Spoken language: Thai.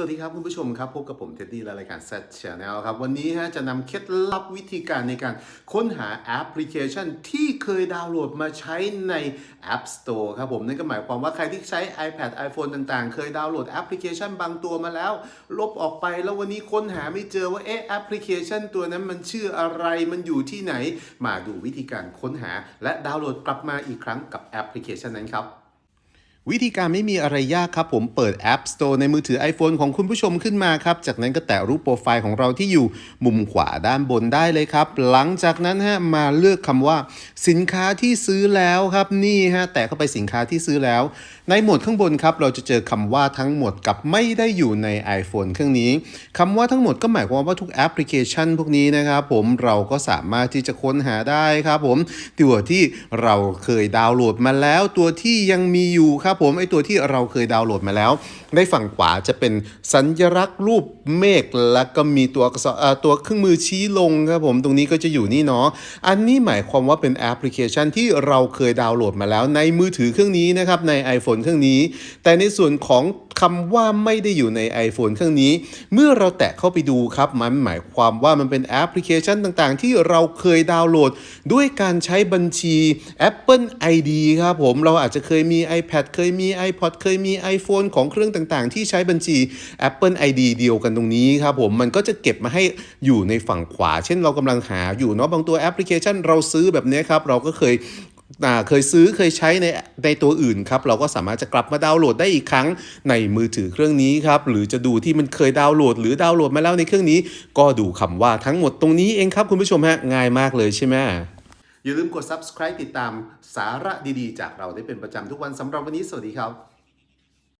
สวัสดีครับคุณผู้ชมครับพบกับผมเท็ดดี้และรายการ Set Channel ครับ วันนี้ฮะจะนำเคล็ดลับวิธีการในการค้นหาแอปพลิเคชันที่เคยดาวน์โหลดมาใช้ใน App Store ครับผมนั่นก็หมายความว่าใครที่ใช้ iPad iPhone ต่างๆ เคยดาวน์โหลดแอปพลิเคชันบางตัวมาแล้ว ลบออกไปแล้ววันนี้ค้นหาไม่เจอว่าเอ๊ะแอปพลิเคชันตัวนั้นมันชื่ออะไรมันอยู่ที่ไหน มาดูวิธีการค้นหา และดาวน์โหลดกลับมาอีกครั้งกับแอปพลิเคชันนั้นครับ วิธีการไม่มีอะไรยากครับ ผมเปิด App Store ในมือถือ iPhone ของคุณผู้ชมขึ้นมาครับ จากนั้นก็แตะรูปโปรไฟล์ของเราที่อยู่มุมขวาด้านบนได้เลยครับ หลังจากนั้นฮะมาเลือกคำว่า สินค้าที่ซื้อแล้วครับนี่ฮะแตะเข้าไปสินค้าที่ซื้อแล้ว ในหมวดข้างบนครับ เราจะเจอคำว่าทั้งหมดกับไม่ได้อยู่ใน iPhone เครื่องนี้คำว่าทั้งหมดก็หมายความว่าทุกแอปพลิเคชันพวกนี้นะครับผมเราก็สามารถที่จะค้นหาได้ครับผมตัวที่เราเคยดาวน์โหลดมาแล้วตัวที่ยังมีอยู่ครับผมไอตัวที่เราเคยดาวน์โหลดมาแล้ว ในฝั่งขวาจะเป็นสัญลักษณ์รูปเมฆแล้วก็มีตัวตัวเครื่องมือชี้ลงครับผมตรงนี้ก็จะอยู่นี่เนาะอันนี้หมายความว่าเป็นแอปพลิเคชันที่เราเคยดาวน์โหลดมาแล้ว ในมือถือเครื่องนี้นะครับใน iPhone เครื่องนี้ แต่ในส่วนของ คำว่าไม่ได้อยู่ใน iPhone เครื่องนี้ เมื่อเราแตะเข้าไปดูครับ มันหมายความว่ามันเป็นแอปพลิเคชันต่างๆ ที่เราเคยดาวน์โหลด ด้วยการใช้บัญชี Apple ID ครับผม เราอาจจะเคยมี iPad เคยมี iPod เคยมี iPhone ของเครื่องต่างๆ ที่ใช้บัญชี Apple ID เดียวกันตรงนี้ครับผม มันก็จะเก็บมาให้อยู่ในฝั่งขวา เช่นเรากำลังหาอยู่เนาะบางตัวแอปพลิเคชันเราซื้อแบบนี้ครับ เราก็เคย เคยซื้อเคยใช้ในในตัวอื่นครับ เราก็สามารถจะกลับมาดาวน์โหลดได้อีกครั้งในมือถือเครื่องนี้ครับ หรือจะดูที่มันเคยดาวน์โหลด หรือดาวน์โหลดมาแล้วในเครื่องนี้ ก็ดูคำว่าทั้งหมดตรงนี้เองครับคุณผู้ชมฮะง่ายมากเลยใช่ไหมอย่าลืมกด subscribe ติดตามสาระดีๆ จากเราได้เป็นประจำทุกวันสำหรับวันนี้สวัสดีครับ